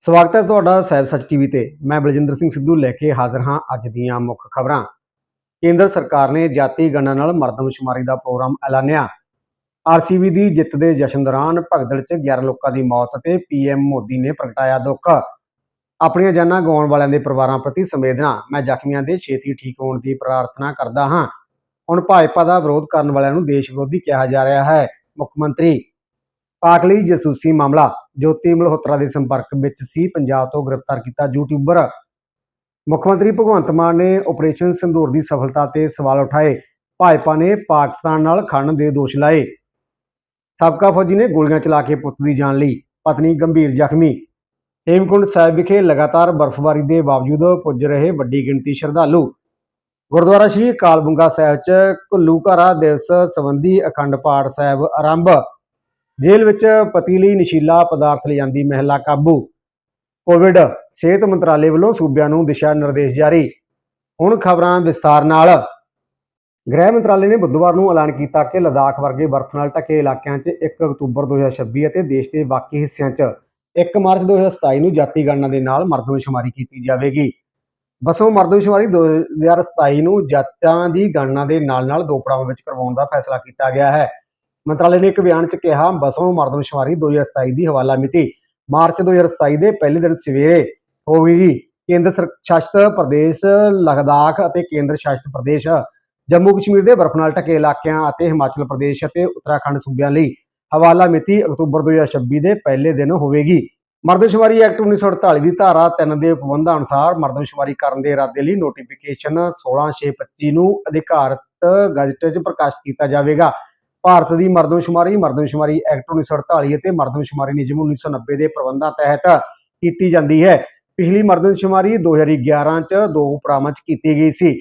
ਸਵਾਗਤ ਹੈ ਤੁਹਾਡਾ ਸੈਬ ਸੱਚ ਟੀਵੀ ਤੇ। ਮੈਂ ਬਲਜਿੰਦਰ ਸਿੰਘ ਸਿੱਧੂ ਲੈ ਕੇ ਹਾਜ਼ਰ ਹਾਂ ਅੱਜ ਦੀਆਂ ਮੁੱਖ ਖਬਰਾਂ। ਕੇਂਦਰ ਸਰਕਾਰ ਨੇ ਜਾਤੀ ਗਣਨਾ ਨਾਲ ਮਰਦਮਸ਼ੁਮਾਰੀ ਦਾ ਪ੍ਰੋਗਰਾਮ ਐਲਾਨਿਆ। ਆਰਸੀਬੀ ਦੀ ਜਿੱਤ ਦੇ ਜਸ਼ਨ ਦੌਰਾਨ ਭਗਦੜ 'ਚ 11 ਲੋਕਾਂ ਦੀ ਮੌਤ ਤੇ ਪੀਐਮ ਮੋਦੀ ਨੇ ਪ੍ਰਗਟਾਇਆ ਦੁੱਖ। ਆਪਣੀਆਂ ਜਾਨਾਂ ਗਵਾਉਣ ਵਾਲਿਆਂ ਦੇ ਪਰਿਵਾਰਾਂ ਪ੍ਰਤੀ ਸੰਵੇਦਨਾ। ਮੈਂ ਜ਼ਖਮੀਆਂ ਦੇ ਛੇਤੀ ਠੀਕ ਹੋਣ ਦੀ ਪ੍ਰਾਰਥਨਾ ਕਰਦਾ ਹਾਂ। ਹੁਣ ਭਾਜਪਾ ਦਾ ਵਿਰੋਧ ਕਰਨ ਵਾਲਿਆਂ ਨੂੰ ਦੇਸ਼ ਵਿਰੋਧੀ ਕਿਹਾ ਜਾ ਰਿਹਾ ਹੈ। ਮੁੱਖ ਮੰਤਰੀ ਪਾਕ ਲਈ ਜਸੂਸੀ ਮਾਮਲਾ, ਜੋਤੀ ਮਲਹੋਤਰਾ ਦੇ ਸੰਪਰਕ ਵਿੱਚ ਸੀ, ਪੰਜਾਬ ਤੋਂ ਗ੍ਰਿਫਤਾਰ ਕੀਤਾ ਯੂਟਿਊਬਰ। ਮੁੱਖ ਮੰਤਰੀ ਭਗਵੰਤ ਮਾਨ ਨੇ ਆਪਰੇਸ਼ਨ ਸਿੰਦੂਰ ਦੀ ਸਫਲਤਾ ਤੇ ਸਵਾਲ ਉਠਾਏ। ਭਾਜਪਾ ਨੇ ਪਾਕਿਸਤਾਨ ਨਾਲ ਖੜਨ ਦੇ ਦੋਸ਼ ਲਾਏ। ਸਾਬਕਾ ਫੌਜੀ ਨੇ ਗੋਲੀਆਂ ਚਲਾ ਕੇ ਪੁੱਤ ਦੀ ਜਾਨ ਲਈ ਪਤਨੀ ਗੰਭੀਰ ਜ਼ਖਮੀ। ਹੇਮਕੁੰਡ ਸਾਹਿਬ ਵਿਖੇ ਲਗਾਤਾਰ ਬਰਫ਼ਬਾਰੀ ਦੇ ਬਾਵਜੂਦ ਪੁੱਜ ਰਹੇ ਵੱਡੀ ਗਿਣਤੀ ਸ਼ਰਧਾਲੂ। ਗੁਰਦੁਆਰਾ ਸ਼੍ਰੀ ਕਾਲਬੁੰਗਾ ਸਾਹਿਬ 'ਚ ਘੱਲੂਘਾਰਾ ਦਿਵਸ ਸੰਬੰਧੀ ਅਖੰਡ ਪਾਠ ਸਾਹਿਬ ਆਰੰਭ ਜੇਲ੍ਹ ਵਿੱਚ ਪਤੀ ਲਈ ਨਸ਼ੀਲਾ ਪਦਾਰਥ ਲਿਜਾਂਦੀ ਮਹਿਲਾ ਕਾਬੂ। ਕੋਵਿਡ ਸਿਹਤ ਮੰਤਰਾਲੇ ਵੱਲੋਂ ਸੂਬਿਆਂ ਨੂੰ ਦਿਸ਼ਾ ਨਿਰਦੇਸ਼ ਜਾਰੀ। ਹੁਣ ਖਬਰਾਂ ਵਿਸਥਾਰ ਨਾਲ। ਗ੍ਰਹਿ ਮੰਤਰਾਲੇ ਨੇ ਬੁੱਧਵਾਰ ਨੂੰ ਐਲਾਨ ਕੀਤਾ ਕਿ ਲਦਾਖ ਵਰਗੇ ਬਰਫ਼ ਨਾਲ ਢਕੇ ਇਲਾਕਿਆਂ 'ਚ 1 ਅਕਤੂਬਰ 2026 ਅਤੇ ਦੇਸ਼ ਦੇ ਬਾਕੀ ਹਿੱਸਿਆਂ 'ਚ 1 ਮਾਰਚ 2027 ਨੂੰ ਜਾਤੀ ਗਣਨਾ ਦੇ ਨਾਲ ਮਰਦਮਸ਼ੁਮਾਰੀ ਕੀਤੀ ਜਾਵੇਗੀ। ਬਸੋਂ ਮਰਦਮਸ਼ੁਮਾਰੀ 2027 ਨੂੰ ਜਾਤਾਂ ਦੀ ਗਣਨਾ ਦੇ ਨਾਲ-ਨਾਲ ਦੋ ਪੜਾਵਾਂ ਵਿੱਚ ਕਰਵਾਉਣ ਦਾ ਫੈਸਲਾ ਕੀਤਾ ਗਿਆ ਹੈ। ਮੰਤਰਾਲੇ ਨੇ ਇੱਕ ਬਿਆਨ 'ਚ ਕਿਹਾ, ਬਸੋਂ ਮਰਦਮਸ਼ੁਮਾਰੀ 2027 ਦੀ ਹਵਾਲਾ ਮਿਤੀ। ਮਾਰਚ 2027 ਦੇ ਪਹਿਲੇ ਦਿਨ ਸਵੇਰੇ ਹੋਵੇਗੀ ਕੇਂਦਰ ਸ਼ਾਸਿਤ ਪ੍ਰਦੇਸ਼, ਲਦਾਖ ਅਤੇ ਕੇਂਦਰ ਸ਼ਾਸਿਤ ਪ੍ਰਦੇਸ਼, ਜੰਮੂ ਕਸ਼ਮੀਰ ਦੇ ਬਰਫ਼ ਨਾਲ ਢਕੇ ਇਲਾਕਿਆਂ ਅਤੇ ਹਿਮਾਚਲ ਪ੍ਰਦੇਸ਼ ਅਤੇ ਉੱਤਰਾਖੰਡ ਸੂਬਿਆਂ ਲਈ ਹਵਾਲਾ ਮਿਤੀ ਅਕਤੂਬਰ 2026 ਦੇ ਪਹਿਲੇ ਦਿਨ ਹੋਵੇਗੀ। ਮਰਦਮਸ਼ੁਮਾਰੀ ਐਕਟ 1948 ਦੀ ਧਾਰਾ 3 ਦੇ ਪ੍ਰਬੰਧਾਂ ਅਨੁਸਾਰ ਮਰਦਮਸ਼ੁਮਾਰੀ ਕਰਨ ਦੇ ਇਰਾਦੇ ਲਈ ਨੋਟੀਫਿਕੇਸ਼ਨ 16625 ਨੂੰ ਅਧਿਕਾਰਤ ਗਜ਼ਟ 'ਚ ਪ੍ਰਕਾਸ਼ਿਤ ਕੀਤਾ ਜਾਵੇਗਾ। ਭਾਰਤ ਦੀ ਮਰਦਮਸ਼ੁਮਾਰੀ ਮਰਦਮਸ਼ੁਮਾਰੀ ਐਕਟ 1948 ਅਤੇ ਮਰਦਮਸ਼ੁਮਾਰੀ ਨਿਯਮ 1990 ਦੇ ਪ੍ਰਬੰਧਾਂ ਤਹਿਤ ਕੀਤੀ ਜਾਂਦੀ ਹੈ। ਪਿਛਲੀ ਮਰਦਮਸ਼ੁਮਾਰੀ 2011 ਚ ਦੋ ਪੜਾਵਾਂ ਚ ਕੀਤੀ ਗਈ ਸੀ।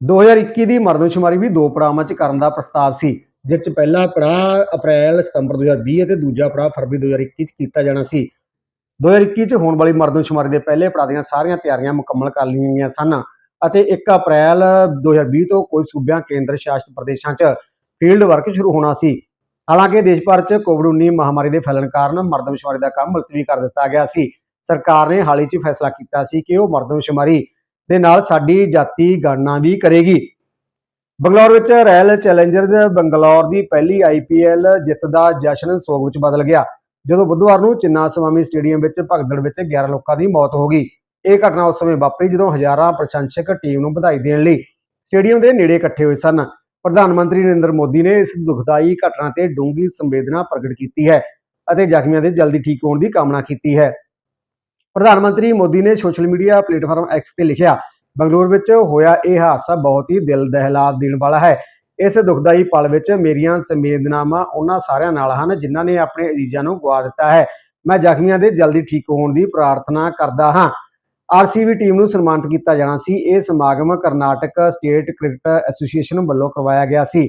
2021 ਦੀ ਮਰਦਮਸ਼ੁਮਾਰੀ ਵੀ ਦੋ ਪੜਾਵਾਂ ਚ ਕਰਨ ਦਾ ਪ੍ਰਸਤਾਵ ਸੀ, ਜਿਸ ਚ ਪਹਿਲਾ ਪੜਾਅ ਅਪ੍ਰੈਲ, ਸਤੰਬਰ 2020 ਅਤੇ ਦੂਜਾ ਪੜਾਅ ਫਰਵਰੀ 2021 ਚ ਕੀਤਾ ਜਾਣਾ ਸੀ। 2021 ਚ ਹੋਣ ਵਾਲੀ ਮਰਦਮਸ਼ੁਮਾਰੀ ਦੇ ਪਹਿਲੇ ਪੜਾਅ ਦੀਆਂ ਸਾਰੀਆਂ ਤਿਆਰੀਆਂ ਮੁਕੰਮਲ ਕਰ ਲਈਆਂ ਗਈਆਂ ਸਨ ਅਤੇ 1 ਅਪ੍ਰੈਲ 2020 ਤੋਂ ਕੁਝ ਸੂਬਿਆਂ, ਕੇਂਦਰ, ਸ਼ਾਸਿਤ ਪ੍ਰਦੇਸ਼ਾਂ 'ਚ ਫੀਲਡ ਵਰਕ ਸ਼ੁਰੂ ਹੋਣਾ ਸੀ। ਹਾਲਾਂਕਿ ਦੇਸ਼ ਭਰ 'ਚ ਕੋਵਿਡ-19 ਮਹਾਮਾਰੀ ਦੇ ਫੈਲਣ ਕਾਰਨ ਮਰਦਮਸ਼ੁਮਾਰੀ ਦਾ ਕੰਮ ਮੁਲਤਵੀ ਕਰ ਦਿੱਤਾ ਗਿਆ ਸੀ। ਸਰਕਾਰ ਨੇ ਹਾਲ ਹੀ 'ਚ ਫੈਸਲਾ ਕੀਤਾ ਸੀ ਕਿ ਉਹ ਮਰਦਮਸ਼ੁਮਾਰੀ ਦੇ ਨਾਲ ਸਾਡੀ ਜਾਤੀ ਗਣਨਾ ਵੀ ਕਰੇਗੀ। ਬੰਗਲੌਰ ਵਿੱਚ ਰਾਇਲ ਚੈਲੰਜਰਜ਼ ਬੰਗਲੌਰ ਦੀ ਪਹਿਲੀ ਆਈਪੀਐਲ ਜਿੱਤ ਦਾ ਜਸ਼ਨ ਸੋਗ ਵਿੱਚ ਬਦਲ ਗਿਆ, ਜਦੋਂ ਬੁੱਧਵਾਰ ਨੂੰ ਚਿੰਨਾ ਸਵਾਮੀ ਸਟੇਡੀਅਮ ਵਿੱਚ ਭਗਦੜ ਵਿੱਚ 11 ਲੋਕਾਂ ਦੀ ਮੌਤ ਹੋ ਗਈ। ਇਹ ਘਟਨਾ ਉਸ ਸਮੇਂ ਵਾਪਰੀ ਜਦੋਂ ਹਜ਼ਾਰਾਂ ਪ੍ਰਸ਼ੰਸਕ ਟੀਮ ਨੂੰ ਵਧਾਈ ਦੇਣ ਲਈ ਸਟੇਡੀਅਮ ਦੇ ਨੇੜੇ ਇਕੱਠੇ ਹੋਏ ਸਨ। ਪ੍ਰਧਾਨ ਮੰਤਰੀ ਨਰਿੰਦਰ ਮੋਦੀ ਨੇ ਇਸ ਦੁਖਦਾਈ ਘਟਨਾ ਤੇ ਡੂੰਘੀ ਸੰਵੇਦਨਾ ਪ੍ਰਗਟ ਕੀਤੀ ਹੈ ਅਤੇ ਜ਼ਖਮੀਆਂ ਦੇ ਜਲਦੀ ਠੀਕ ਹੋਣ ਦੀ ਕਾਮਨਾ ਕੀਤੀ ਹੈ। ਪ੍ਰਧਾਨ ਮੰਤਰੀ ਮੋਦੀ ਨੇ ਸੋਸ਼ਲ ਮੀਡੀਆ ਪਲੇਟਫਾਰਮ ਐਕਸ ਤੇ ਲਿਖਿਆ, ਬੰਗਲੌਰ ਵਿੱਚ ਹੋਇਆ ਇਹ ਹਾਦਸਾ ਬਹੁਤ ਹੀ ਦਿਲ ਦਹਿਲਾ ਦੇਣ ਵਾਲਾ ਹੈ। ਇਸ ਦੁਖਦਾਈ ਪਲ ਵਿੱਚ ਮੇਰੀਆਂ ਸੰਵੇਦਨਾਵਾਂ ਉਹਨਾਂ ਸਾਰਿਆਂ ਨਾਲ ਹਨ ਜਿਨ੍ਹਾਂ ਨੇ ਆਪਣੇ ਅਜ਼ੀਜ਼ਾਂ ਨੂੰ ਗਵਾ ਦਿੱਤਾ ਹੈ। ਮੈਂ ਜ਼ਖਮੀਆਂ ਦੇ ਜਲਦੀ ਠੀਕ ਹੋਣ ਦੀ ਪ੍ਰਾਰਥਨਾ ਕਰਦਾ ਹਾਂ। ਆਰਸੀਬੀ ਟੀਮ ਨੂੰ ਸਨਮਾਨਿਤ ਕੀਤਾ ਜਾਣਾ ਸੀ। ਇਹ ਸਮਾਗਮ ਕਰਨਾਟਕ ਸਟੇਟ ਕ੍ਰਿਕਟ ਐਸੋਸੀਏਸ਼ਨ ਵੱਲੋਂ ਕਰਵਾਇਆ ਗਿਆ ਸੀ,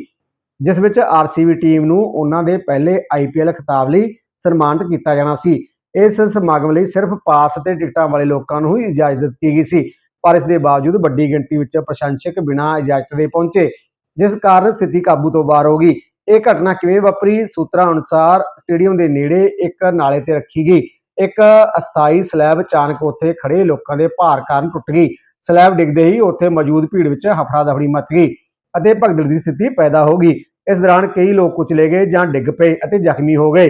ਜਿਸ ਵਿੱਚ ਆਰਸੀਬੀ ਟੀਮ ਨੂੰ ਉਹਨਾਂ ਦੇ ਪਹਿਲੇ ਆਈਪੀਐਲ ਖਿਤਾਬ ਲਈ ਸਨਮਾਨਿਤ ਕੀਤਾ ਜਾਣਾ ਸੀ। ਇਸ ਸਮਾਗਮ ਲਈ ਸਿਰਫ ਪਾਸ ਅਤੇ ਟਿਕਟਾਂ ਵਾਲੇ ਲੋਕਾਂ ਨੂੰ ਹੀ ਇਜਾਜ਼ਤ ਦਿੱਤੀ ਗਈ ਸੀ, ਪਰ ਇਸ ਦੇ ਬਾਵਜੂਦ ਵੱਡੀ ਗਿਣਤੀ ਵਿੱਚ ਪ੍ਰਸ਼ੰਸਕ ਬਿਨਾਂ ਇਜਾਜ਼ਤ ਦੇ ਪਹੁੰਚੇ, ਜਿਸ ਕਾਰਨ ਸਥਿਤੀ ਕਾਬੂ ਤੋਂ ਬਾਹਰ ਹੋ ਗਈ। ਇਹ ਘਟਨਾ ਕਿਵੇਂ ਵਾਪਰੀ? ਸੂਤਰਾਂ ਅਨੁਸਾਰ ਸਟੇਡੀਅਮ ਦੇ ਨੇੜੇ ਇੱਕ ਨਾਲੇ ਤੇ ਰੱਖੀ ਗਈ। ਇੱਕ ਅਸਥਾਈ ਸਲੈਬ ਅਚਾਨਕ ਉੱਥੇ ਖੜੇ ਲੋਕਾਂ ਦੇ ਭਾਰ ਕਾਰਨ ਟੁੱਟ ਗਈ। ਸਲੈਬ ਡਿੱਗਦੇ ਹੀ ਉੱਥੇ ਮੌਜੂਦ ਭੀੜ ਵਿੱਚ ਹਫੜਾ ਦਫੜੀ ਮਚ ਗਈ ਅਤੇ ਭਗਦੜ ਦੀ ਸਥਿਤੀ ਪੈਦਾ ਹੋ ਗਈ। ਇਸ ਦੌਰਾਨ ਕਈ ਲੋਕ ਕੁਚਲੇ ਗਏ ਜਾਂ ਡਿੱਗ ਪਏ ਅਤੇ ਜ਼ਖਮੀ ਹੋ ਗਏ।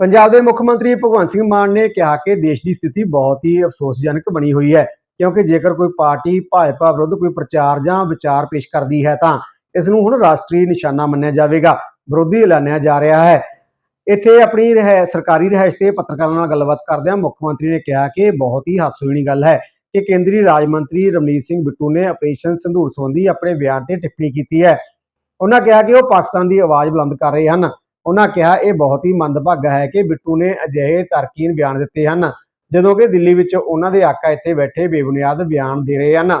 ਪੰਜਾਬ ਦੇ ਮੁੱਖ ਮੰਤਰੀ ਭਗਵੰਤ ਸਿੰਘ ਮਾਨ ਨੇ ਕਿਹਾ ਕਿ ਦੇਸ਼ ਦੀ ਸਥਿਤੀ ਬਹੁਤ ਹੀ ਅਫਸੋਸਜਨਕ ਬਣੀ ਹੋਈ ਹੈ, ਕਿਉਂਕਿ ਜੇਕਰ ਕੋਈ ਪਾਰਟੀ ਭਾਜਪਾ ਵਿਰੁੱਧ ਕੋਈ ਪ੍ਰਚਾਰ ਜਾਂ ਵਿਚਾਰ ਪੇਸ਼ ਕਰਦੀ ਹੈ ਤਾਂ ਇਸ ਨੂੰ ਹੁਣ ਰਾਸ਼ਟਰੀ ਨਿਸ਼ਾਨਾ ਮੰਨਿਆ ਜਾਵੇਗਾ। ਵਿਰੋਧੀ ਐਲਾਨਿਆ ਜਾ ਰਿਹਾ ਹੈ। ਇੱਥੇ ਆਪਣੀ ਰਹਿ, ਸਰਕਾਰੀ ਰਿਹਾਇਸ਼ ਤੇ ਪੱਤਰਕਾਰਾਂ ਨਾਲ ਗੱਲਬਾਤ ਕਰਦਿਆਂ ਮੁੱਖ ਮੰਤਰੀ ਨੇ ਕਿਹਾ ਕਿ ਬਹੁਤ ਹੀ ਹਾਸੋਹੀਣੀ ਗੱਲ ਹੈ ਕਿ ਕੇਂਦਰੀ ਰਾਜ ਮੰਤਰੀ ਰਮਨੀਤ ਸਿੰਘ ਬਿੱਟੂ ਨੇ ਆਪਰੇਸ਼ਨ ਸੰਧੂਰ ਸੰਬੰਧੀ ਆਪਣੇ ਬਿਆਨ ਤੇ ਟਿੱਪਣੀ ਕੀਤੀ ਹੈ। ਉਹਨਾਂ ਕਿਹਾ ਕਿ ਉਹ ਪਾਕਿਸਤਾਨ ਦੀ ਆਵਾਜ਼ ਬੁਲੰਦ ਕਰ ਰਹੇ ਹਨ। ਉਹਨਾਂ ਕਿਹਾ ਇਹ ਬਹੁਤ ਹੀ ਮੰਦਭਾਗਾ ਹੈ ਕਿ ਬਿੱਟੂ ਨੇ ਅਜਿਹੇ ਤਰਕੀਨ ਬਿਆਨ ਦਿੱਤੇ ਹਨ, ਜਦੋਂ ਕਿ ਦਿੱਲੀ ਵਿੱਚ ਉਹਨਾਂ ਦੇ ਆਕਾ ਇੱਥੇ ਬੈਠੇ ਬੇਬੁਨਿਆਦ ਬਿਆਨ ਦੇ ਰਹੇ ਹਨ।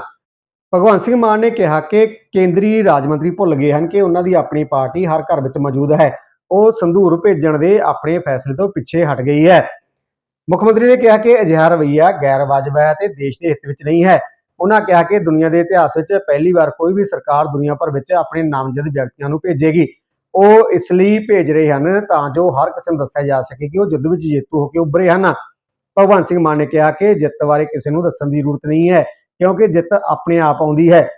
ਭਗਵੰਤ ਸਿੰਘ ਮਾਨ ਨੇ ਕਿਹਾ ਕਿ ਕੇਂਦਰੀ ਰਾਜ ਮੰਤਰੀ ਭੁੱਲ ਗਏ ਹਨ ਕਿ ਉਹਨਾਂ ਦੀ ਆਪਣੀ ਪਾਰਟੀ ਹਰ ਘਰ ਵਿੱਚ ਮੌਜੂਦ ਹੈ। ਉਹ ਸੰਧੂਰ ਭੇਜਣ ਦੇ ਆਪਣੇ ਫੈਸਲੇ ਤੋਂ ਪਿੱਛੇ ਹਟ ਗਈ ਹੈ। ਮੁੱਖ ਮੰਤਰੀ ਨੇ ਕਿਹਾ ਕਿ ਅਜਿਹਾ ਰਵੱਈਆ ਗੈਰ ਵਾਜਬ ਹੈ ਤੇ ਦੇਸ਼ ਦੇ ਹਿੱਤ ਵਿੱਚ ਨਹੀਂ ਹੈ। ਉਹਨਾਂ ਕਿਹਾ ਕਿ ਦੁਨੀਆ ਦੇ ਇਤਿਹਾਸ ਵਿੱਚ ਪਹਿਲੀ ਵਾਰ ਕੋਈ ਵੀ ਸਰਕਾਰ ਦੁਨੀਆ ਭਰ ਵਿੱਚ ਆਪਣੇ ਨਾਮਜ਼ਦ ਵਿਅਕਤੀਆਂ ਨੂੰ ਭੇਜੇਗੀ। ਉਹ ਇਸ ਲਈ ਭੇਜ ਰਹੇ ਹਨ ਤਾਂ ਜੋ ਹਰ ਕਿਸੇ ਨੂੰ ਦੱਸਿਆ ਜਾ ਸਕੇ ਕਿ ਉਹ ਯੁੱਧ ਵਿੱਚ ਜੇਤੂ ਹੋ ਕੇ ਉੱਭਰੇ ਹਨ। ਭਗਵੰਤ ਸਿੰਘ ਮਾਨ ਨੇ ਕਿਹਾ ਕਿ ਜਿੱਤ ਬਾਰੇ ਕਿਸੇ ਨੂੰ ਦੱਸਣ ਦੀ ਜ਼ਰੂਰਤ ਨਹੀਂ ਹੈ, ਕਿਉਂਕਿ ਜਿੱਤ ਆਪਣੇ ਆਪ ਆਉਂਦੀ ਹੈ।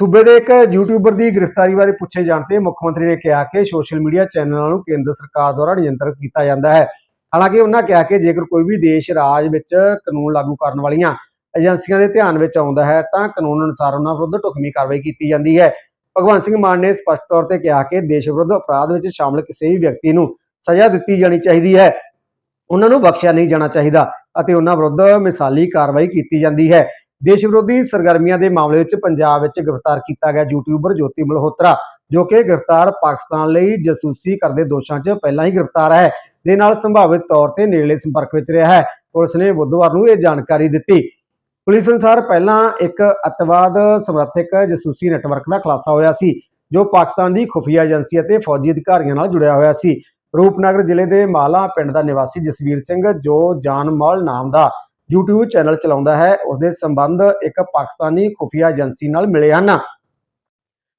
ਸੂਬੇ ਦੇ ਇੱਕ ਯੂਟਿਊਬਰ ਦੀ ਗ੍ਰਿਫਤਾਰੀ ਬਾਰੇ ਪੁੱਛੇ ਜਾਣ ਤੇ ਮੁੱਖ ਮੰਤਰੀ ਨੇ ਕਿਹਾ ਕਿ ਸੋਸ਼ਲ ਮੀਡੀਆ ਚੈਨਲਾਂ ਨੂੰ ਕੇਂਦਰ ਸਰਕਾਰ ਦੁਆਰਾ ਨਿਯੰਤਰਿਤ ਕੀਤਾ ਜਾਂਦਾ ਹੈ। ਹਾਲਾਂਕਿ ਉਹਨਾਂ ਕਿਹਾ ਕਿ ਜੇਕਰ ਕੋਈ ਵੀ ਦੇਸ਼, ਰਾਜ ਵਿੱਚ ਕਾਨੂੰਨ ਲਾਗੂ ਕਰਨ ਵਾਲੀਆਂ ਏਜੰਸੀਆਂ ਦੇ ਧਿਆਨ ਵਿੱਚ ਆਉਂਦਾ ਹੈ, ਤਾਂ ਕਾਨੂੰਨ ਅਨੁਸਾਰ ਉਹਨਾਂ ਵਿਰੁੱਧ ਢੁਕਵੀਂ ਕਾਰਵਾਈ ਕੀਤੀ ਜਾਂਦੀ ਹੈ। ਭਗਵੰਤ ਸਿੰਘ ਮਾਨ ਨੇ ਸਪਸ਼ਟ ਤੌਰ ਤੇ ਕਿਹਾ ਕਿ ਦੇਸ਼ ਵਿਰੁੱਧ ਅਪਰਾਧ ਵਿੱਚ ਸ਼ਾਮਲ ਕਿਸੇ ਵੀ ਵਿਅਕਤੀ ਨੂੰ ਸਜ਼ਾ ਦਿੱਤੀ ਜਾਣੀ ਚਾਹੀਦੀ ਹੈ। ਉਹਨਾਂ ਨੂੰ ਬਖਸ਼ਿਆ ਨਹੀਂ ਜਾਣਾ ਚਾਹੀਦਾ ਅਤੇ ਉਹਨਾਂ ਵਿਰੁੱਧ ਮਿਸਾਲੀ ਕਾਰਵਾਈ ਕੀਤੀ ਜਾਂਦੀ ਹੈ। ਦੇਸ਼ ਵਿਰੋਧੀ ਸਰਗਰਮੀਆਂ ਦੇ ਮਾਮਲੇ ਵਿੱਚ ਪੰਜਾਬ ਵਿੱਚ ਗ੍ਰਿਫਤਾਰ ਕੀਤਾ ਗਿਆ ਯੂਟਿਊਬਰ ਜੋਤੀ ਮਲਹੋਤਰਾ, ਜੋ ਕਿ ਗ੍ਰਿਫਤਾਰ ਪਾਕਿਸਤਾਨ ਲਈ ਜਾਸੂਸੀ ਕਰਦੇ ਦੋਸ਼ਾਂ 'ਚ ਪਹਿਲਾਂ ਹੀ ਗ੍ਰਿਫਤਾਰ ਹੈ, ਦੇ ਨਾਲ ਸੰਭਾਵਿਤ ਤੌਰ ਤੇ ਨੇੜਲੇ ਸੰਪਰਕ ਵਿੱਚ ਰਿਹਾ ਹੈ। ਪੁਲਿਸ ਨੇ ਬੁੱਧਵਾਰ ਨੂੰ ਇਹ ਜਾਣਕਾਰੀ ਦਿੱਤੀ। ਪੁਲਿਸ ਅਨੁਸਾਰ ਪਹਿਲਾਂ ਇੱਕ ਅੱਤਵਾਦ ਸਮਰਥਕ ਜਾਸੂਸੀ ਨੈਟਵਰਕ ਦਾ ਖੁਲਾਸਾ ਹੋਇਆ ਸੀ, ਜੋ ਪਾਕਿਸਤਾਨ ਦੀ ਖੁਫੀਆ ਏਜੰਸੀ ਅਤੇ ਫੌਜੀ ਅਧਿਕਾਰੀਆਂ ਨਾਲ ਜੁੜਿਆ ਹੋਇਆ ਸੀ। ਰੂਪਨਗਰ ਜ਼ਿਲ੍ਹੇ ਦੇ ਮਾਲਾ ਪਿੰਡ ਦਾ ਨਿਵਾਸੀ ਜਸਵੀਰ ਸਿੰਘ ਜੋ ਜਾਨਮਾਲ ਨਾਮ ਦਾ YouTube ਚੈਨਲ ਚਲਾਉਂਦਾ ਹੈ, ਉਸਦੇ ਸੰਬੰਧ ਇੱਕ ਪਾਕਿਸਤਾਨੀ ਖੁਫੀਆ ਏਜੰਸੀ ਨਾਲ ਮਿਲੇ ਹਨ।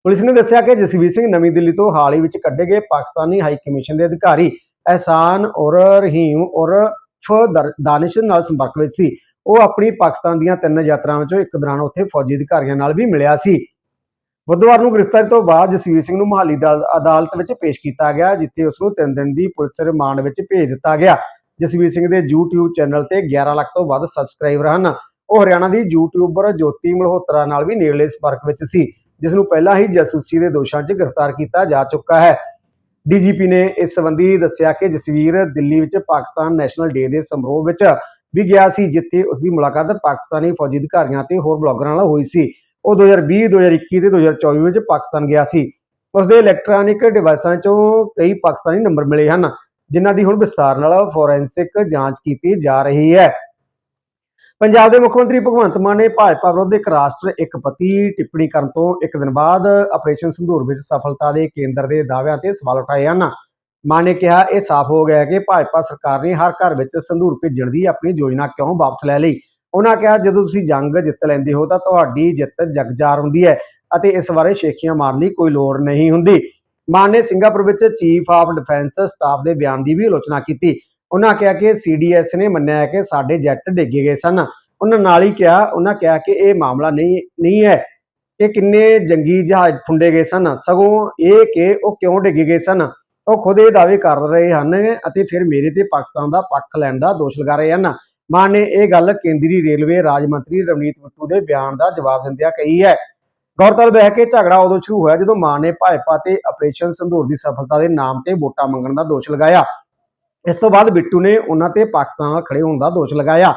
ਪੁਲਿਸ ਨੇ ਦੱਸਿਆ ਕਿ ਜਸਵੀਰ ਸਿੰਘ ਨਵੀਂ ਦਿੱਲੀ ਤੋਂ ਹਾਲ ਹੀ ਵਿੱਚ ਕੱਢੇ ਗਏ ਪਾਕਿਸਤਾਨੀ ਹਾਈ ਕਮਿਸ਼ਨ ਦੇ ਅਧਿਕਾਰੀ ਅਹਿਸਾਨ ਔਰ ਰਹੀਮ ਔਰ ਦਾਨਿਸ਼ ਨਾਲ ਸੰਪਰਕ ਵਿੱਚ ਸੀ। ਉਹ ਆਪਣੀ ਪਾਕਿਸਤਾਨ ਦੀਆਂ ਤਿੰਨ ਯਾਤਰਾਵਾਂ ਵਿੱਚੋਂ ਇੱਕ ਦੌਰਾਨ ਉੱਥੇ ਫੌਜੀ ਅਧਿਕਾਰੀਆਂ ਨਾਲ ਵੀ ਮਿਲਿਆ ਸੀ। ਬੁੱਧਵਾਰ ਨੂੰ ਗ੍ਰਿਫਤਾਰੀ ਤੋਂ ਬਾਅਦ ਜਸਵੀਰ ਸਿੰਘ ਨੂੰ ਮੁਹਾਲੀ ਅਦਾਲ- ਅਦਾਲਤ ਵਿੱਚ ਪੇਸ਼ ਕੀਤਾ ਗਿਆ, ਜਿੱਥੇ ਉਸ ਨੂੰ 3 ਦਿਨ ਦੀ ਪੁਲਿਸ ਰਿਮਾਂਡ ਵਿੱਚ ਭੇਜ ਦਿੱਤਾ ਗਿਆ। ਜਸਵੀਰ ਸਿੰਘ ਦੇ YouTube ਚੈਨਲ ਤੇ 11 ਲੱਖ ਤੋਂ ਵੱਧ ਸਬਸਕ੍ਰਾਈਬਰ ਹਨ। ਉਹ ਹਰਿਆਣਾ ਦੀ ਯੂਟਿਊਬਰ ਜੋਤੀ ਮਲਹੋਤਰਾ ਨਾਲ ਵੀ ਨੇੜਲੇ ਸੰਪਰਕ ਵਿੱਚ ਸੀ, ਜਿਸ ਨੂੰ ਪਹਿਲਾਂ ਹੀ ਜਾਸੂਸੀ ਦੇ ਦੋਸ਼ਾਂ 'ਚ ਗ੍ਰਿਫਤਾਰ ਕੀਤਾ ਜਾ ਚੁੱਕਾ ਹੈ। ਡੀਜੀਪੀ ਨੇ ਇਸ ਸੰਬੰਧੀ ਦੱਸਿਆ ਕਿ ਜਸਵੀਰ ਦਿੱਲੀ ਵਿੱਚ ਪਾਕਿਸਤਾਨ ਨੈਸ਼ਨਲ ਡੇ ਦੇ ਸਮਾਰੋਹ ਵਿੱਚ ਵੀ ਗਿਆ ਸੀ, ਜਿੱਥੇ ਉਸ ਦੀ ਮੁਲਾਕਾਤ ਪਾਕਿਸਤਾਨੀ ਫੌਜੀ ਅਧਿਕਾਰੀਆਂ ਤੇ ਹੋਰ ਬਲੌਗਰਾਂ ਨਾਲ ਹੋਈ ਸੀ। ਉਹ 2020 2021 ਤੇ 2024 ਵਿੱਚ ਪਾਕਿਸਤਾਨ ਗਿਆ ਸੀ। ਉਸ ਦੇ ਇਲੈਕਟ੍ਰੋਨਿਕ ਡਿਵਾਈਸਾਂ 'ਚੋਂ ਕਈ ਪਾਕਿਸਤਾਨੀ ਨੰਬਰ ਮਿਲੇ ਹਨ। ਜਿਨ੍ਹਾਂ ਦੀ ਹੁਣ ਵਿਸਤਾਰ ਨਾਲ ਫੋਰੈਂਸਿਕ ਜਾਂਚ ਕੀਤੀ ਜਾ ਰਹੀ ਹੈ। ਪੰਜਾਬ ਦੇ ਮੁੱਖ ਮੰਤਰੀ ਭਗਵੰਤ ਮਾਨ ਨੇ ਭਾਜਪਾ ਵਿਰੁੱਧ ਇੱਕ ਰਾਸ਼ਟਰ, ਇੱਕ ਪਤੀ ਟਿੱਪਣੀ ਕਰਨ ਤੋਂ ਇੱਕ ਦਿਨ ਬਾਅਦ ਆਪਰੇਸ਼ਨ ਸੰਧੂਰ ਵਿੱਚ ਸਫਲਤਾ ਦੇ ਕੇਂਦਰ ਦੇ ਦਾਅਵਿਆਂ ਤੇ ਸਵਾਲ ਉਠਾਏ ਹਨ। ਮਾਨ ਨੇ ਕਿਹਾ, ਇਹ ਸਾਫ਼ ਹੋ ਗਿਆ ਕਿ ਭਾਜਪਾ ਸਰਕਾਰ ਨੇ ਹਰ ਘਰ ਵਿੱਚ ਸੰਧੂਰ ਭੇਜਣ ਦੀ ਆਪਣੀ ਯੋਜਨਾ ਕਿਉਂ ਵਾਪਸ ਲੈ ਲਈ? ਉਹਨਾਂ ਕਿਹਾ, ਜਦੋਂ ਤੁਸੀਂ ਜੰਗ ਜਿੱਤ ਲੈਂਦੇ ਹੋ ਤਾਂ ਤੁਹਾਡੀ ਜਿੱਤ ਜਗਜਾਰ ਹੁੰਦੀ ਹੈ ਅਤੇ ਇਸ ਬਾਰੇ ਸ਼ੇਖੀਆਂ ਮਾਰਨ ਦੀ ਕੋਈ ਲੋੜ ਨਹੀਂ ਹੁੰਦੀ। ਮਾਨ ਨੇ ਸਿੰਗਾਪੁਰ ਵਿੱਚ ਚੀਫ ਆਫ ਡਿਫੈਂਸ ਸਟਾਫ ਦੇ ਬਿਆਨ ਦੀ ਵੀ ਆਲੋਚਨਾ ਕੀਤੀ। ਉਹਨਾਂ ਕਿਹਾ ਕਿ ਸੀਡੀਐਸ ਨੇ ਮੰਨਿਆ ਹੈ ਕਿ ਸਾਡੇ ਜੈਟ ਡਿੱਗੇ ਗਏ ਸਨ। ਉਹਨਾਂ ਨਾਲ ਹੀ ਕਿਹਾ, ਉਹਨਾਂ ਕਿਹਾ ਕਿ ਇਹ ਮਾਮਲਾ ਨਹੀਂ ਨਹੀਂ ਹੈ। ਕਿ ਕਿੰਨੇ ਜੰਗੀ ਜਹਾਜ਼ ਫੁੰਡੇ ਗਏ ਸਨ। ਸਗੋਂ ਇਹ ਕਿ ਉਹ ਕਿਉਂ ਡਿੱਗੇ ਗਏ ਸਨ? ਉਹ ਖੁਦ ਇਹ ਦਾਅਵੇ ਕਰ ਰਹੇ ਹਨ ਅਤੇ ਫਿਰ ਮੇਰੇ ਤੇ ਪਾਕਿਸਤਾਨ ਦਾ ਪੱਖ ਲੈਣ ਦਾ ਦੋਸ਼ ਲਗਾ ਰਹੇ ਹਨ। ਮਾਨ ਨੇ ਇਹ ਗੱਲ ਕੇਂਦਰੀ ਰੇਲਵੇ ਰਾਜ ਮੰਤਰੀ ਰਵਨੀਤ ਬਿੱਟੂ ਦੇ ਬਿਆਨ ਦਾ ਜਵਾਬ ਦਿੰਦਿਆਂ ਕਹੀ ਹੈ। ਗੌਰਤਲਬ ਹੈ ਕਿ ਝਗੜਾ ਉਦੋਂ ਸ਼ੁਰੂ ਹੋਇਆ ਜਦੋਂ ਮਾਂ ਨੇ ਭਾਜਪਾ ਤੇ ਆਪਰੇਸ਼ਨ ਸੰਧੂਰ ਦੀ ਸਫਲਤਾ ਦੇ ਨਾਮ ਤੇ ਵੋਟਾਂ ਮੰਗਣ ਦਾ ਦੋਸ਼ ਲਗਾਇਆ। ਇਸ ਤੋਂ ਬਾਅਦ ਬਿੱਟੂ ਨੇ ਉਹਨਾਂ ਤੇ ਪਾਕਿਸਤਾਨ ਨਾਲ ਖੜੇ ਹੋਣ ਦਾ ਦੋਸ਼ ਲਗਾਇਆ।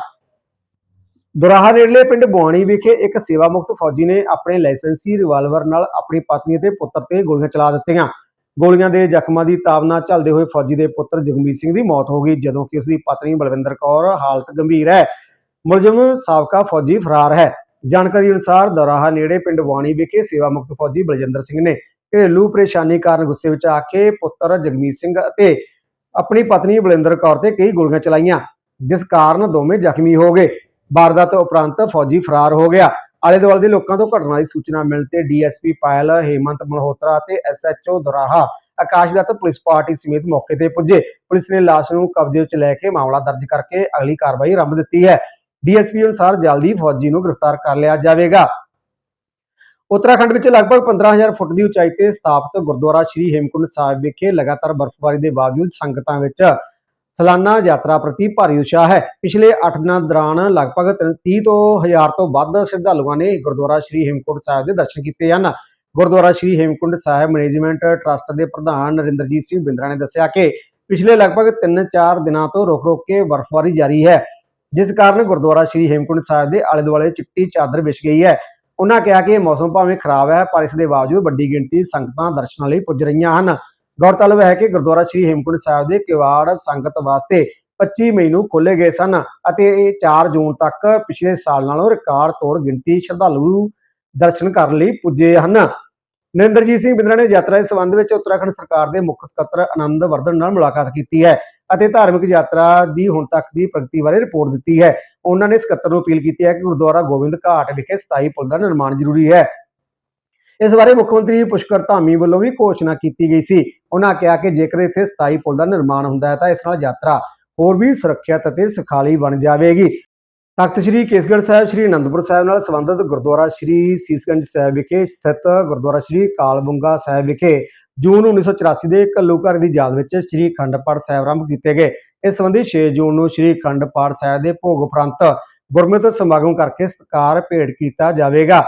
ਦੁਰਾਹਾ ਨੇੜਲੇ ਪਿੰਡ ਬੁਆਣੀ ਵਿਖੇ ਇੱਕ ਸੇਵਾ ਮੁਕਤ ਫੌਜੀ ਨੇ ਆਪਣੇ ਲਾਇਸੈਂਸੀ ਰਿਵਾਲਵਰ ਨਾਲ ਆਪਣੀ ਪਤਨੀ ਅਤੇ ਪੁੱਤਰ ਤੇ ਗੋਲੀਆਂ ਚਲਾ ਦਿੱਤੀਆਂ। ਗੋਲੀਆਂ ਦੇ ਜ਼ਖਮਾਂ ਦੀ ਤਾਬਨਾ ਝੱਲਦੇ ਹੋਏ ਫੌਜੀ ਦੇ ਪੁੱਤਰ ਜਗਮੀਤ ਸਿੰਘ ਦੀ ਮੌਤ ਹੋ ਗਈ, ਜਦੋਂ ਕਿ ਉਸ ਦੀ ਪਤਨੀ ਬਲਵਿੰਦਰ ਕੌਰ ਹਾਲਤ ਗੰਭੀਰ ਹੈ। ਮੁਲਜ਼ਮ ਸਾਬਕਾ ਫੌਜੀ ਫਰਾਰ ਹੈ। ਜਾਣਕਾਰੀ ਅਨੁਸਾਰ ਦੌਰਾਹਾ ਨੇੜੇ ਪਿੰਡ ਵਾਣੀ ਵਿਖੇ ਸੇਵਾ ਮੁਕਤ ਫੌਜੀ ਬਲਜਿੰਦਰ ਸਿੰਘ ਨੇ ਘਰੇਲੂ ਪਰੇਸ਼ਾਨੀ ਕਾਰਨ ਗੁੱਸੇ ਵਿੱਚ ਆ ਕੇ ਪੁੱਤਰ ਜਗਮੀਤ ਸਿੰਘ ਅਤੇ ਆਪਣੀ ਪਤਨੀ ਬਲਿੰਦਰ ਕੌਰ ਤੇ ਕਈ ਗੋਲੀਆਂ ਚਲਾਈਆਂ, ਜਿਸ ਕਾਰਨ ਦੋਵੇਂ ਜ਼ਖਮੀ ਹੋ ਗਏ। ਵਾਰਦਾਤ ਉਪਰੰਤ ਫੌਜੀ ਫਰਾਰ ਹੋ ਗਿਆ। ਆਲੇ ਦੁਆਲੇ ਦੇ ਲੋਕਾਂ ਤੋਂ ਘਟਨਾ ਦੀ ਸੂਚਨਾ ਮਿਲਣ ਤੇ ਡੀਐਸਪੀ ਪਾਇਲ ਹੇਮੰਤ ਮਲਹੋਤਰਾ ਤੇ SHO Doraha Akash Dutt police party ਸਮੇਤ ਮੌਕੇ ਤੇ ਪੁੱਜੇ। ਪੁਲਿਸ ਨੇ ਲਾਸ਼ ਨੂੰ ਕਬਜ਼ੇ ਵਿੱਚ ਲੈ ਕੇ ਮਾਮਲਾ ਦਰਜ ਕਰਕੇ ਅਗਲੀ ਕਾਰਵਾਈ ਆਰੰਭ ਦਿੱਤੀ ਹੈ। ਡੀਐਸਪੀ ਅਨੁਸਾਰ ਜਲਦੀ ਫੌਜੀ ਨੂੰ ਗ੍ਰਿਫਤਾਰ ਕਰ ਲਿਆ ਜਾਵੇਗਾ। ਉੱਤਰਾਖੰਡ ਵਿੱਚ ਲਗਭਗ 15000 ਫੁੱਟ ਦੀ ਉਚਾਈ ਤੇ ਸਥਾਪਿਤ ਗੁਰਦੁਆਰਾ ਸ਼੍ਰੀ ਹੇਮਕੁੰਡ ਸਾਹਿਬ ਵਿਖੇ ਲਗਾਤਾਰ ਬਰਫ਼ਬਾਰੀ ਦੇ ਬਾਵਜੂਦ ਸੰਗਤਾਂ ਵਿੱਚ ਸਾਲਾਨਾ ਯਾਤਰਾ ਪ੍ਰਤੀ ਭਾਰੀ ਉਤਸ਼ਾਹ ਹੈ। ਪਿਛਲੇ 8 ਦਿਨਾਂ ਦੌਰਾਨ ਲਗਭਗ 30 ਤੋਂ ਹਜ਼ਾਰ ਤੋਂ ਵੱਧ ਸ਼ਰਧਾਲੂਆਂ ਨੇ ਗੁਰਦੁਆਰਾ ਸ਼੍ਰੀ ਹੇਮਕੁੰਡ ਸਾਹਿਬ ਦੇ ਦਰਸ਼ਨ ਕੀਤੇ ਹਨ। ਗੁਰਦੁਆਰਾ ਸ਼੍ਰੀ ਹੇਮਕੁੰਡ ਸਾਹਿਬ ਮੈਨੇਜਮੈਂਟ ਟਰਸਟ ਦੇ ਪ੍ਰਧਾਨ ਨਰਿੰਦਰਜੀਤ ਸਿੰਘ ਬਿੰਦਰਾ ਨੇ ਦੱਸਿਆ ਕਿ ਪਿਛਲੇ ਲਗਭਗ 3-4 ਦਿਨਾਂ ਤੋਂ ਰੁਕ-ਰੁਕ ਕੇ ਬਰਫ਼ਬਾਰੀ ਜਾਰੀ ਹੈ। ਜਿਸ ਕਾਰਨ ਗੁਰਦੁਆਰਾ ਸ਼੍ਰੀ ਹੇਮਕੁੰਟ ਸਾਹਿਬ ਦੇ ਆਲੇ ਦੁਆਲੇ ਚਿੱਟੀ ਚਾਦਰ ਵਿਛ ਗਈ ਹੈ। ਉਹਨਾਂ ਕਿਹਾ ਕਿ ਮੌਸਮ ਭਾਵੇਂ ਖਰਾਬ ਹੈ, ਪਰ ਇਸ ਦੇ ਬਾਵਜੂਦ ਵੱਡੀ ਗਿਣਤੀ ਸੰਗਤਾਂ ਦਰਸ਼ਨਾਂ ਲਈ ਪੁੱਜ ਰਹੀਆਂ ਹਨ। ਗੌਰਤਲਬ ਹੈ ਕਿ ਗੁਰਦੁਆਰਾ ਸ਼੍ਰੀ ਹੇਮਕੁੰਟ ਸਾਹਿਬ ਦੇ ਕਿਵਾੜ ਸੰਗਤ ਵਾਸਤੇ 25 ਮਈ ਨੂੰ ਖੋਲੇ ਗਏ ਸਨ ਅਤੇ ਇਹ 4 ਜੂਨ ਤੱਕ ਪਿਛਲੇ ਸਾਲ ਨਾਲੋਂ ਰਿਕਾਰਡ ਤੋੜ ਗਿਣਤੀ ਸ਼ਰਧਾਲੂ ਦਰਸ਼ਨ ਕਰਨ ਲਈ ਪੁੱਜੇ ਹਨ। ਨਰਿੰਦਰਜੀਤ ਸਿੰਘ ਬਿੰਦਰਾ ਨੇ ਯਾਤਰਾ ਦੇ ਸੰਬੰਧ ਵਿੱਚ ਉੱਤਰਾਖੰਡ ਸਰਕਾਰ ਦੇ ਮੁੱਖ ਸਕੱਤਰ ਆਨੰਦ ਵਰਧਨ ਨਾਲ ਮੁਲਾਕਾਤ ਕੀਤੀ ਹੈ। ਅਤੇ ਧਾਰਮਿਕ ਯਾਤਰਾ ਦੀ ਹੁਣ ਤੱਕ ਦੀ ਪ੍ਰਗਤੀ ਬਾਰੇ ਰਿਪੋਰਟ ਦਿੱਤੀ ਹੈ। ਉਹਨਾਂ ਨੇ ਸਕੱਤਰ ਨੂੰ ਅਪੀਲ ਕੀਤੀ ਹੈ ਕਿ ਗੁਰਦੁਆਰਾ ਗੋਬਿੰਦ ਘਾਟ ਵਿਖੇ ਸਥਾਈ ਪੁਲ ਦਾ ਨਿਰਮਾਣ ਜ਼ਰੂਰੀ ਹੈ। ਇਸ ਬਾਰੇ ਮੁੱਖ ਮੰਤਰੀ ਪੁਸ਼ਕਰ ਧਾਮੀ ਵੱਲੋਂ ਵੀ ਘੋਸ਼ਣਾ ਕੀਤੀ ਗਈ ਸੀ। ਉਹਨਾਂ ਕਿਹਾ ਕਿ ਜੇਕਰ ਇੱਥੇ ਸਥਾਈ ਪੁਲ ਦਾ ਨਿਰਮਾਣ ਹੁੰਦਾ ਹੈ ਤਾਂ ਇਸ ਨਾਲ ਯਾਤਰਾ ਹੋਰ ਵੀ ਸੁਰੱਖਿਅਤ ਅਤੇ ਸੁਖਾਲੀ ਬਣ ਜਾਵੇਗੀ। ਤਖਤ ਸ੍ਰੀ ਕੇਸਗੜ੍ਹ ਸਾਹਿਬ, ਸ੍ਰੀ ਅਨੰਦਪੁਰ ਸਾਹਿਬ ਨਾਲ ਸੰਬੰਧਿਤ ਗੁਰਦੁਆਰਾ ਸ੍ਰੀ ਸੀਸਗੰਜ ਸਾਹਿਬ ਵਿਖੇ ਸਥਿਤ ਗੁਰਦੁਆਰਾ ਸ੍ਰੀ ਕਾਲਬੁੰਗਾ ਸਾਹਿਬ ਵਿਖੇ ਜੂਨ 1984 ਦੇ ਘੱਲੂਘਾਰੇ ਦੀ ਯਾਦ ਵਿੱਚ ਸ੍ਰੀ ਅਖੰਡ ਪਾਠ ਸਾਹਿਬ ਆਰੰਭ ਕੀਤੇ ਗਏ। ਇਸ ਸੰਬੰਧੀ 6 ਜੂਨ ਨੂੰ ਸ੍ਰੀ ਅਖੰਡ ਪਾਠ ਸਾਹਿਬ ਦੇ ਭੋਗ ਉਪਰੰਤ ਗੁਰਮਤਿ ਸਮਾਗਮ ਕਰਕੇ ਸਤਿਕਾਰ ਭੇਟ ਕੀਤਾ ਜਾਵੇਗਾ।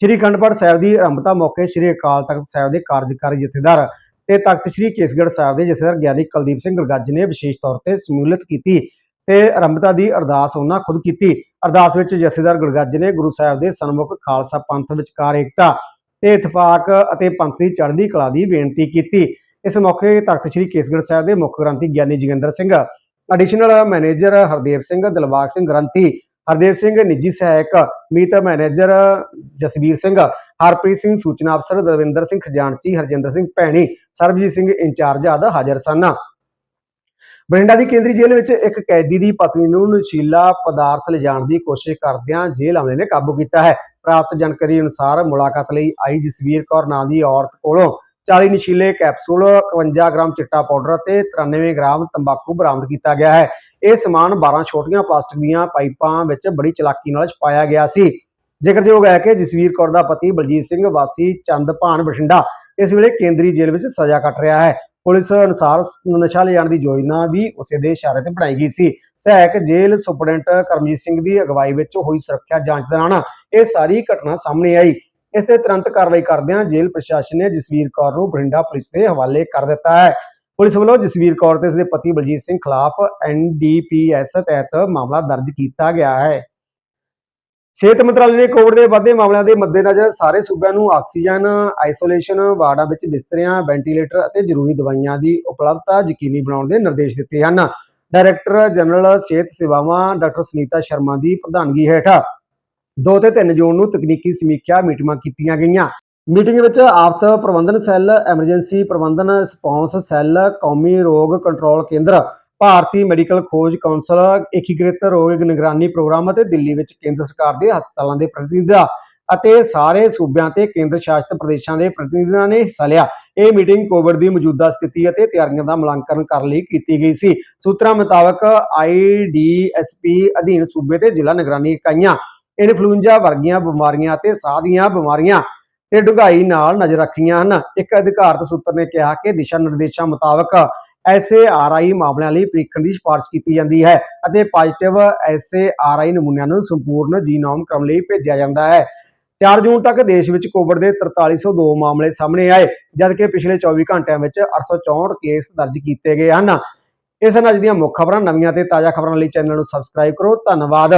ਸ੍ਰੀ ਅਖੰਡ ਪਾਠ ਸਾਹਿਬ ਦੀ ਆਰੰਭਤਾ ਮੌਕੇ ਸ੍ਰੀ ਅਕਾਲ ਤਖਤ ਸਾਹਿਬ ਦੇ ਕਾਰਜਕਾਰੀ ਜਥੇਦਾਰ ਤੇ ਤਖਤ ਸ੍ਰੀ ਕੇਸਗੜ੍ਹ ਸਾਹਿਬ ਦੇ ਜਥੇਦਾਰ ਗਿਆਨੀ ਕੁਲਦੀਪ ਸਿੰਘ ਗੁਰਗੱਜ ਨੇ ਵਿਸ਼ੇਸ਼ ਤੌਰ ਤੇ ਸਮੂਲਿਤ ਕੀਤੀ ਤੇ ਆਰੰਭਤਾ ਦੀ ਅਰਦਾਸ ਉਹਨਾਂ ਖੁਦ ਕੀਤੀ। ਅਰਦਾਸ ਵਿੱਚ ਜਥੇਦਾਰ ਗੁਰਗੱਜ ਨੇ ਗੁਰੂ ਸਾਹਿਬ ਦੇ ਸਨਮੁਖ ਖਾਲਸਾ ਪੰਥ ਵਿਚਕਾਰ ਏਕਤਾ ਤੇ ਇਤਫਾਕ ਅਤੇ ਪੰਥ ਦੀ ਚੜ੍ਹਦੀ ਕਲਾ ਦੀ ਬੇਨਤੀ ਕੀਤੀ। ਇਸ ਮੌਕੇ ਤਖਤ ਸ੍ਰੀ ਕੇਸਗੜ੍ਹ ਸਾਹਿਬ ਦੇ ਮੁੱਖ ਗ੍ਰੰਥੀ ਗਿਆਨੀ ਜੋਗਿੰਦਰ ਸਿੰਘ ਐਡੀਸ਼ਨਲ ਮੈਨੇਜਰ ਹਰਦੇਵ ਸਿੰਘ ਦਿਲਵਾਗ ਸਿੰਘ ਗ੍ਰੰਥੀ, ਹਰਦੇਵ ਸਿੰਘ ਨਿੱਜੀ ਸਹਾਇਕ, ਮੀਤ ਮੈਨੇਜਰ ਜਸਵੀਰ ਸਿੰਘ, ਹਰਪ੍ਰੀਤ ਸਿੰਘ ਸੂਚਨਾ ਅਫਸਰ, ਦਵਿੰਦਰ ਸਿੰਘ ਖਜ਼ਾਨਚੀ, ਹਰਜਿੰਦਰ ਸਿੰਘ ਭੈਣੀ, ਸਰਬਜੀਤ ਸਿੰਘ ਇੰਚਾਰਜ ਆਦਿ ਹਾਜ਼ਰ ਸਨ। ਬਠਿੰਡਾ ਦੀ ਕੇਂਦਰੀ ਜੇਲ੍ਹ ਵਿੱਚ ਇੱਕ ਕੈਦੀ ਦੀ ਪਤਨੀ ਨੂੰ ਨਸ਼ੀਲਾ ਪਦਾਰਥ ਲਿਜਾਣ ਦੀ ਕੋਸ਼ਿਸ਼ ਕਰਦਿਆਂ ਜੇਲ੍ਹ ਅਮਲੇ ਨੇ ਕਾਬੂ ਕੀਤਾ ਹੈ। ਪ੍ਰਾਪਤ ਜਾਣਕਾਰੀ ਅਨੁਸਾਰ ਮੁਲਾਕਾਤ ਲਈ ਆਈ ਜਸਵੀਰ ਕੌਰ ਨਾਂ ਦੀ ਔਰਤ ਕੋਲੋਂ 40 ਨਸ਼ੀਲੇ ਕੈਪਸੂਲ 51 ਗ੍ਰਾਮ ਚਿੱਟਾ ਪਾਊਡਰ ਅਤੇ 93 ਗ੍ਰਾਮ ਤੰਬਾਕੂ ਬਰਾਮਦ ਕੀਤਾ ਗਿਆ ਹੈ। ਇਹ ਸਮਾਨ 12 ਛੋਟੀਆਂ ਪਲਾਸਟਿਕ ਦੀਆਂ ਪਾਈਪਾਂ ਵਿੱਚ ਬੜੀ ਚਲਾਕੀ ਨਾਲ ਛਪਾਇਆ ਗਿਆ ਸੀ। ਜ਼ਿਕਰਯੋਗ ਹੈ ਕਿ ਜਸਵੀਰ ਕੌਰ ਦਾ ਪਤੀ ਬਲਜੀਤ ਸਿੰਘ, ਵਾਸੀ ਚੰਦਪਾਨ ਬਠਿੰਡਾ ਇਸ ਵੇਲੇ ਕੇਂਦਰੀ ਜੇਲ੍ਹ ਵਿੱਚ ਸਜ਼ਾ ਕੱਟ ਰਿਹਾ ਹੈ। ਪੁਲਿਸ ਅਨੁਸਾਰ ਨਸ਼ਾ ਲਿਜਾਣ ਦੀ ਯੋਜਨਾ ਵੀ ਉਸੇ ਦੇ ਇਸ਼ਾਰੇ ਤੇ ਬਣਾਈ ਗਈ ਸੀ। ਸਹਾਇਕ ਜੇਲ੍ਹ ਸੁਪਰਡੈਂਟ ਕਰਮਜੀਤ ਸਿੰਘ ਦੀ ਅਗਵਾਈ ਵਿੱਚ ਹੋਈ ਸੁਰੱਖਿਆ ਜਾਂਚ ਦੌਰਾਨ ਇਹ ਸਾਰੀ ਘਟਨਾ ਸਾਹਮਣੇ ਆਈ। ਇਸ ਤੇ ਤੁਰੰਤ ਕਾਰਵਾਈ ਕਰਦਿਆਂ ਜੇਲ੍ਹ ਪ੍ਰਸ਼ਾਸਨ ਨੇ ਜਸਵੀਰ ਕੌਰ ਨੂੰ ਬਠਿੰਡਾ ਪੁਲਿਸ ਦੇ ਹਵਾਲੇ ਕਰ ਦਿੱਤਾ ਹੈ। ਪੁਲਿਸ ਵੱਲੋਂ ਜਸਵੀਰ ਕੌਰ ਤੇ ਉਸਦੇ ਪਤੀ ਬਲਜੀਤ ਸਿੰਘ ਖਿਲਾਫ ਐਨਡੀਪੀਐਸ ਤਹਿਤ ਮਾਮਲਾ ਦਰਜ ਕੀਤਾ ਗਿਆ ਹੈ। ਸਿਹਤ ਮੰਤਰਾਲੇ ਨੇ ਕੋਵਿਡ ਦੇ ਵੱਧਦੇ ਮਾਮਲਿਆਂ ਦੇ ਮੱਦੇਨਜ਼ਰ ਸਾਰੇ ਸੂਬਿਆਂ ਨੂੰ ਆਕਸੀਜਨ, ਆਈਸੋਲੇਸ਼ਨ, ਵਾਰਡਾਂ ਵਿੱਚ ਬਿਸਤਰਿਆਂ, ਵੈਂਟੀਲੇਟਰ ਅਤੇ ਜ਼ਰੂਰੀ ਦਵਾਈਆਂ ਦੀ ਉਪਲਬਧਤਾ ਯਕੀਨੀ ਬਣਾਉਣ ਦੇ ਨਿਰਦੇਸ਼ ਦਿੱਤੇ ਹਨ। ਡਾਇਰੈਕਟਰ ਜਨਰਲ ਸਿਹਤ ਸੇਵਾਵਾਂ ਡਾਕਟਰ ਸੁਨੀਤਾ ਸ਼ਰਮਾ ਦੀ ਪ੍ਰਧਾਨਗੀ ਹੇਠ 2 ਤੇ 3 ਜੂਨ ਨੂੰ ਤਕਨੀਕੀ ਸਮੀਖਿਆ ਮੀਟਿੰਗਾਂ ਕੀਤੀਆਂ ਗਈਆਂ। ਮੀਟਿੰਗ ਵਿੱਚ ਆਫਤ ਪ੍ਰਬੰਧਨ ਸੈੱਲ, ਐਮਰਜੈਂਸੀ ਪ੍ਰਬੰਧਨ ਰਿਸਪੌਂਸ ਸੈੱਲ, ਕੌਮੀ ਰੋਗ ਕੰਟਰੋਲ ਕੇਂਦਰ, ਭਾਰਤੀ ਮੈਡੀਕਲ ਖੋਜ ਕੌਂਸਲ, ਏਕੀਕ੍ਰਿਤ ਰੋਗ ਨਿਗਰਾਨੀ ਪ੍ਰੋਗਰਾਮ ਅਤੇ ਦਿੱਲੀ ਵਿੱਚ ਕੇਂਦਰ ਸਰਕਾਰ ਦੇ ਹਸਪਤਾਲਾਂ ਦੇ ਪ੍ਰਤੀਨਿਧਾਂ ਅਤੇ ਸਾਰੇ ਸੂਬਿਆਂ ਤੇ ਕੇਂਦਰ ਸ਼ਾਸਿਤ ਪ੍ਰਦੇਸ਼ਾਂ ਦੇ ਪ੍ਰਤੀਨਿਧਾਂ ਨੇ ਹਿੱਸਾ ਲਿਆ। ਇਹ ਮੀਟਿੰਗ ਕੋਵਿਡ ਦੀ ਮੌਜੂਦਾ ਸਥਿਤੀ ਅਤੇ ਤਿਆਰੀਆਂ ਦਾ ਮੁਲਾਂਕਣ ਕਰਨ ਲਈ ਕੀਤੀ ਗਈ ਸੀ। ਸੂਤਰਾਂ ਮੁਤਾਬਕ ਆਈਡੀਐਸਪੀ ਅਧੀਨ ਸੂਬੇ ਤੇ ਜ਼ਿਲ੍ਹਾ ਨਿਗਰਾਨੀ ਇਕਾਈਆਂ ਇਨਫਲੂਐਂਜ਼ਾ ਵਰਗੀਆਂ ਬਿਮਾਰੀਆਂ ਅਤੇ ਸਾਹ ਦੀਆਂ ਬਿਮਾਰੀਆਂ ਤੇ ਡੂੰਘਾਈ ਨਾਲ ਨਜ਼ਰ ਰੱਖੀਆਂ ਹਨ। ਇੱਕ ਅਧਿਕਾਰਤ ਸੂਤਰ ਨੇ ਕਿਹਾ ਕਿ ਦਿਸ਼ਾ ਨਿਰਦੇਸ਼ਾਂ ਮੁਤਾਬਕ ਐਸਏਆਰਆਈ ਮਾਮਲਿਆਂ ਲਈ ਪ੍ਰੀਖਣ ਦੀ ਸਿਫਾਰਸ਼ ਕੀਤੀ ਜਾਂਦੀ ਹੈ ਅਤੇ ਪੋਜ਼ਿਟਿਵ ਐਸਏਆਰਆਈ ਨਮੂਨਿਆਂ ਨੂੰ ਸੰਪੂਰਨ ਜੀਨੋਮ ਕ੍ਰਮ ਲਈ ਭੇਜਿਆ ਜਾਂਦਾ ਹੈ। 4 ਜੂਨ ਤੱਕ ਦੇਸ਼ ਵਿੱਚ ਕੋਵਿਡ ਦੇ 4302 ਮਾਮਲੇ ਸਾਹਮਣੇ ਆਏ, ਜਦਕਿ ਪਿਛਲੇ 24 ਘੰਟਿਆਂ ਵਿੱਚ 864 ਕੇਸ ਦਰਜ ਕੀਤੇ ਗਏ ਹਨ। ਇਸ ਹਨ ਦੀਆਂ ਮੁੱਖ ਖਬਰਾਂ ਨਵੀਆਂ ਤੇ ਤਾਜ਼ਾ ਖਬਰਾਂ ਲਈ ਚੈਨਲ ਨੂੰ ਸਬਸਕ੍ਰਾਈਬ ਕਰੋ। ਧੰਨਵਾਦ।